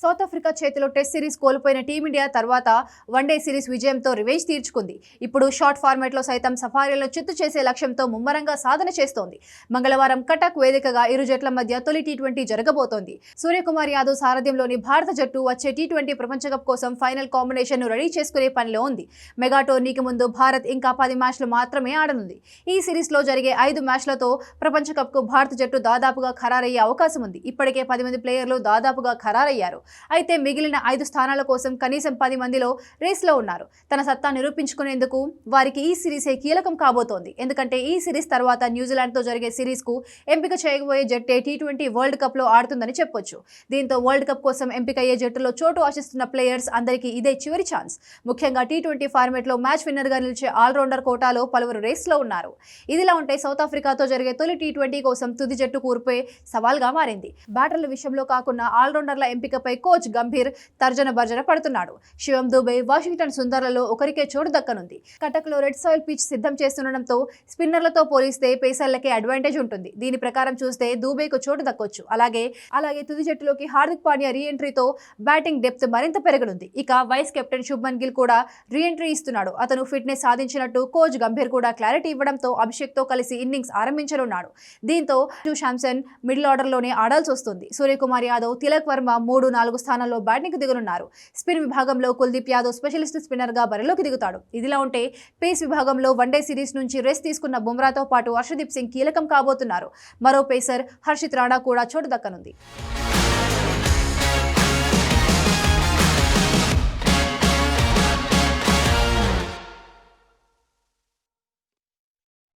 South Africa చేతిలో test series కోల్పోయిన team India తర్వాత వన్డే సిరీస్ విజయంతో రివెంజ్ తీర్చుకుంది. ఇప్పుడు షార్ట్ ఫార్మాట్లో సైతం సఫారీలను చిత్తు చేసే లక్ష్యంతో ముమ్మరంగా సాధన చేస్తోంది. మంగళవారం కటక్ వేదికగా ఇరు జట్ల మధ్య తొలి టీ ట్వంటీ జరగబోతోంది. సూర్యకుమార్ యాదవ్ సారథ్యంలోని భారత జట్టు వచ్చే టీ ట్వంటీ ప్రపంచ కప్ కోసం ఫైనల్ కాంబినేషన్ను రెడీ చేసుకునే పనిలో ఉంది. మెగా టోర్నీకి ముందు భారత్ ఇంకా పది మ్యాచ్లు మాత్రమే ఆడనుంది. ఈ సిరీస్లో జరిగే ఐదు మ్యాచ్లతో ప్రపంచ భారత జట్టు దాదాపుగా ఖరారయ్యే అవకాశం ఉంది. ఇప్పటికే పది మంది ప్లేయర్లు దాదాపుగా ఖరారయ్యారు. అయితే మిగిలిన ఐదు స్థానాల కోసం కనీసం పది మందిలో రేస్లో ఉన్నారు. తన సత్తా నిరూపించుకునేందుకు వారికి ఈ సిరీసే కీలకం కాబోతోంది. ఎందుకంటే ఈ సిరీస్ తర్వాత న్యూజిలాండ్తో జరిగే సిరీస్కు ఎంపిక చేయబోయే జట్టే టీ ట్వంటీ వరల్డ్ కప్లో ఆడుతుందని చెప్పొచ్చు. దీంతో వరల్డ్ కప్ కోసం ఎంపికయ్యే జట్టులో చోటు ఆశిస్తున్న ప్లేయర్స్ అందరికీ ఇదే చివరి ఛాన్స్. ముఖ్యంగా టీ ట్వంటీ ఫార్మేట్లో మ్యాచ్ విన్నర్గా నిలిచే ఆల్రౌండర్ కోటాలో పలువురు రేస్లో ఉన్నారు. ఇదిలా ఉంటే సౌత్ ఆఫ్రికాతో జరిగే తొలి టీ ట్వంటీ కోసం తుది జట్టు కూర్పే సవాల్గా మారింది. బ్యాటర్ల విషయంలో కాకుండా ఆల్రౌండర్ల ఎంపికపై కోచ్ గంభీర్ తర్జన భర్జన పడుతున్నాడు. శివం దుబే వాషింగ్టన్ సుందర్లలో ఒకరికే చోటు దక్కనుంది. కటక్లో రెడ్ సాయిల్ పిచ్ సిద్ధం చేస్తుండటంతో స్పిన్నర్లతో పోలిస్తే పేసర్లకే అడ్వాంటేజ్ ఉంటుంది. దీని ప్రకారం చూస్తే దూబేకు చోటు దక్కొచ్చు. అలాగే అలాగే తుది జట్టులోకి హార్దిక్ పాండ్యా రీ ఎంట్రీతో బ్యాటింగ్ డెప్త్ మరింత పెరగనుంది. ఇక వైస్ కెప్టెన్ శుభ్మన్ గిల్ కూడా రీ ఎంట్రీ ఇస్తున్నాడు. అతను ఫిట్నెస్ సాధించినట్టు కోచ్ గంభీర్ కూడా క్లారిటీ ఇవ్వడంతో అభిషేక్తో కలిసి ఇన్నింగ్స్ ఆరంభించనున్నాడు. దీంతో శాంసన్ మిడిల్ ఆర్డర్లోనే ఆడాల్సి వస్తుంది సూర్యకుమార్ యాదవ్ తిలక్ వర్మ మూడు నాలుగు స్థానాల్లో బ్యాటింగ్ దిగనున్నారు. స్పిన్ విభాగంలో కుల్దీప్ యాదవ్ స్పెషలిస్ట్ స్పిన్నర్గా బరిలోకి దిగుతాడు. ఇదిలా ఉంటే పేస్ విభాగంలో వన్డే సిరీస్ నుంచి రెస్ట్ తీసుకున్న బుమ్రాతో పాటు హర్షదీప్ సింగ్ కీలకం కాబోతున్నారు. మరో పేసర్ హర్షిత్ రాణా కూడా చోటు దక్కనుంది.